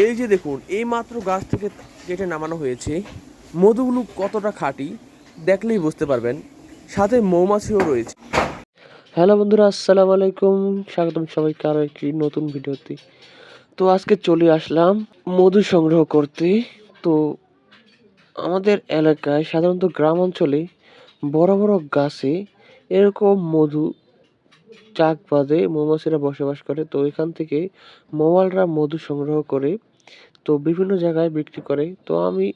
এই যে দেখুন, এই মাত্র গাছ থেকে কেটে নামানো হয়েছে, মধুগুলো কতটা খাঁটি দেখলেই বুঝতে পারবেন। সাথে মৌমাছিও রয়েছে। হ্যালো বন্ধুরা, আসসালামু আলাইকুম, স্বাগতম সবাইকে আরও একটি নতুন ভিডিওতে। তো আজকে চলে আসলাম মধু সংগ্রহ করতে। তো আমাদের এলাকায় সাধারণত গ্রাম অঞ্চলে বড় বড় গাছে এরকম মধু চাক বাঁধে মৌমাছিরা বসবাস করে, তো এখান থেকে মৌয়ালরা মধু সংগ্রহ করে, তো বিভিন্ন জায়গায় বিক্রি করে। তো আমি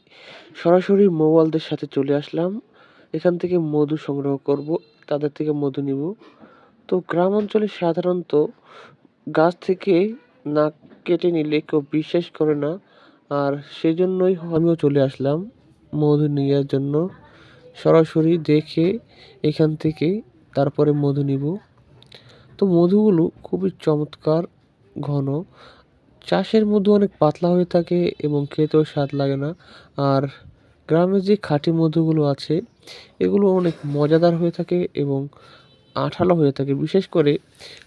সরাসরি মৌয়ালদের সাথে চলে আসলাম। এখান থেকে মধু সংগ্রহ করব, তাদের থেকে মধু নিব। তো গ্রাম অঞ্চলে সাধারণত গাছ থেকে না কেটে নিলে কেউ বিশ্বাস করে না, আর সেজন্যই আমিও চলে আসলাম মধু নেওয়ার জন্য। সরাসরি দেখে এখান থেকে তারপরে মধু নিব। তো মধুগুলো খুবই চমৎকার, ঘন। চাষের মধু অনেক পাতলা হয়ে থাকে এবং খেতেও স্বাদ লাগে না। আর গ্রামের যে খাঁটি মধুগুলো আছে, এগুলো অনেক মজাদার হয়ে থাকে এবং আঠালো হয়ে থাকে। বিশেষ করে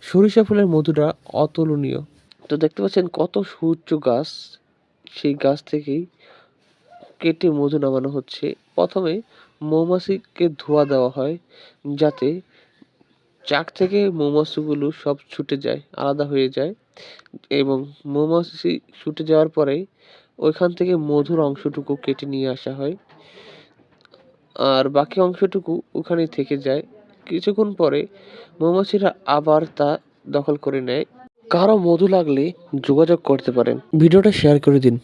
সরিষা ফুলের মধুটা অতুলনীয়। তো দেখতে পাচ্ছেন কত সূর্য গাছ, সেই গাছ থেকেই কেটে মধু নামানো হচ্ছে। প্রথমে মৌমাছিকে ধোয়া দেওয়া হয় যাতে চাক থেকে মৌমাছিগুলো সব ছুটে যায়, আলাদা হয়ে যায়। এবং মৌমাছি ছুটে যাওয়ার পরে ওইখান থেকে মধুর অংশটুকু কেটে নিয়ে আসা হয়। আর বাকি অংশটুকু ওখানেই থেকে যায়। কিছুক্ষণ পরে মৌমাছিরা আবার তা দখল করে নেয়। কারও মধু লাগলে যোগাযোগ করতে পারেন। ভিডিওটা শেয়ার করে দিন।